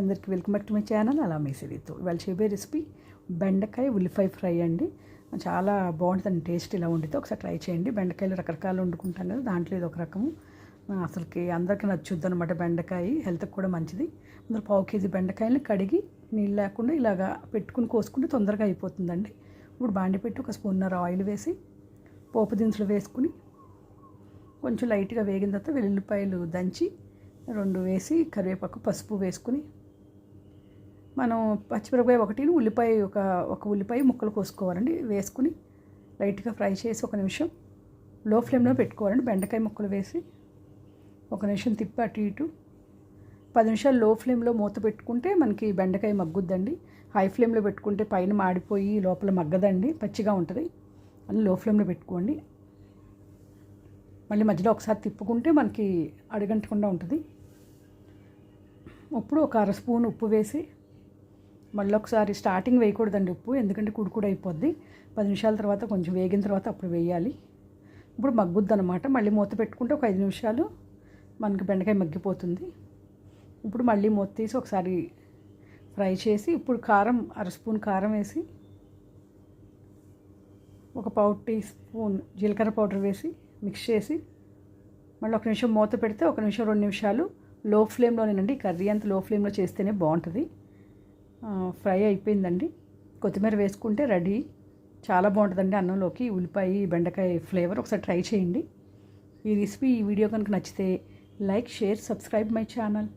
అందరికి welcome back to my channel. అలా మీసేదితో ఇవాళ చెప్పే రెసిపీ బెండకాయ ఉల్లిపాయ ఫ్రై అండి. చాలా బాగుంటుంది టేస్ట్ ఇలా ఉండితే ఒకసారి ట్రై చేయండి. బెండకాయలు రకరకాలు వండుకుంటాం కదా దాంట్లో ఇది ఒక రకము. అసలుకి అందరికీ నచ్చుద్ది అనమాట బెండకాయ. హెల్త్కి కూడా మంచిది. అందులో పావు కేజీ బెండకాయలు కడిగి నీళ్ళు లేకుండా ఇలాగా పెట్టుకుని కోసుకుంటే తొందరగా అయిపోతుందండి. ఇప్పుడు బాండి పెట్టి ఒక స్పూన్నర ఆయిల్ వేసి పోపు దినుసులు వేసుకుని కొంచెం లైట్గా వేగిన తర్వాత వెల్లుల్లిపాయలు దంచి రెండు వేసి కరివేపాకు పసుపు వేసుకుని మనం పచ్చిమిరపకాయ ఒకటి ఉల్లిపాయ ఒక ఒక ఉల్లిపాయ ముక్కలు కోసుకోవాలండి. వేసుకుని లైట్గా ఫ్రై చేసి ఒక నిమిషం లో ఫ్లేమ్లో పెట్టుకోవాలండి. బెండకాయ ముక్కలు వేసి ఒక నిమిషం తిప్పి అటు ఇటు. పది నిమిషాలు లో ఫ్లేమ్లో మూత పెట్టుకుంటే మనకి బెండకాయ మగ్గుద్దండి. హై ఫ్లేమ్లో పెట్టుకుంటే పైన మాడిపోయి లోపల మగ్గదండి. పచ్చిగా ఉంటుంది. అని లో ఫ్లేమ్లో పెట్టుకోండి. మళ్ళీ మధ్యలో ఒకసారి తిప్పుకుంటే మనకి అడగంటకుండా ఉంటుంది. ఇప్పుడు ఒక అర స్పూన్ ఉప్పు వేసి మళ్ళీ ఒకసారి స్టార్టింగ్ వేయకూడదండి ఉప్పు ఎందుకంటే కుడుకుడు అయిపోద్ది. పది నిమిషాల తర్వాత కొంచెం వేగిన తర్వాత అప్పుడు వేయాలి. ఇప్పుడు మగ్గుద్ది అనమాట మళ్ళీ మూత పెట్టుకుంటే ఒక ఐదు నిమిషాలు మనకి బెండకాయ మగ్గిపోతుంది. ఇప్పుడు మళ్ళీ మూత తీసి ఒకసారి ఫ్రై చేసి ఇప్పుడు కారం అర స్పూన్ కారం వేసి ఒక పావు టీ స్పూన్ జీలకర్ర పౌడర్ వేసి మిక్స్ చేసి మళ్ళీ ఒక నిమిషం మూత పెడితే ఒక నిమిషం రెండు నిమిషాలు లో ఫ్లేమ్లోనేనండి. కర్రీ అంతా లో ఫ్లేమ్లో చేస్తేనే బాగుంటుంది. ఫ్రై అయిపోయిందండి. కొత్తిమీర వేసుకుంటే రెడీ. చాలా బాగుంటుందండి అన్నంలోకి. ఉల్లిపాయ బెండకాయ ఫ్లేవర్ ఒకసారి ట్రై చేయండి. ఈ రెసిపీ ఈ వీడియో కనుక నచ్చితే like share subscribe my channel.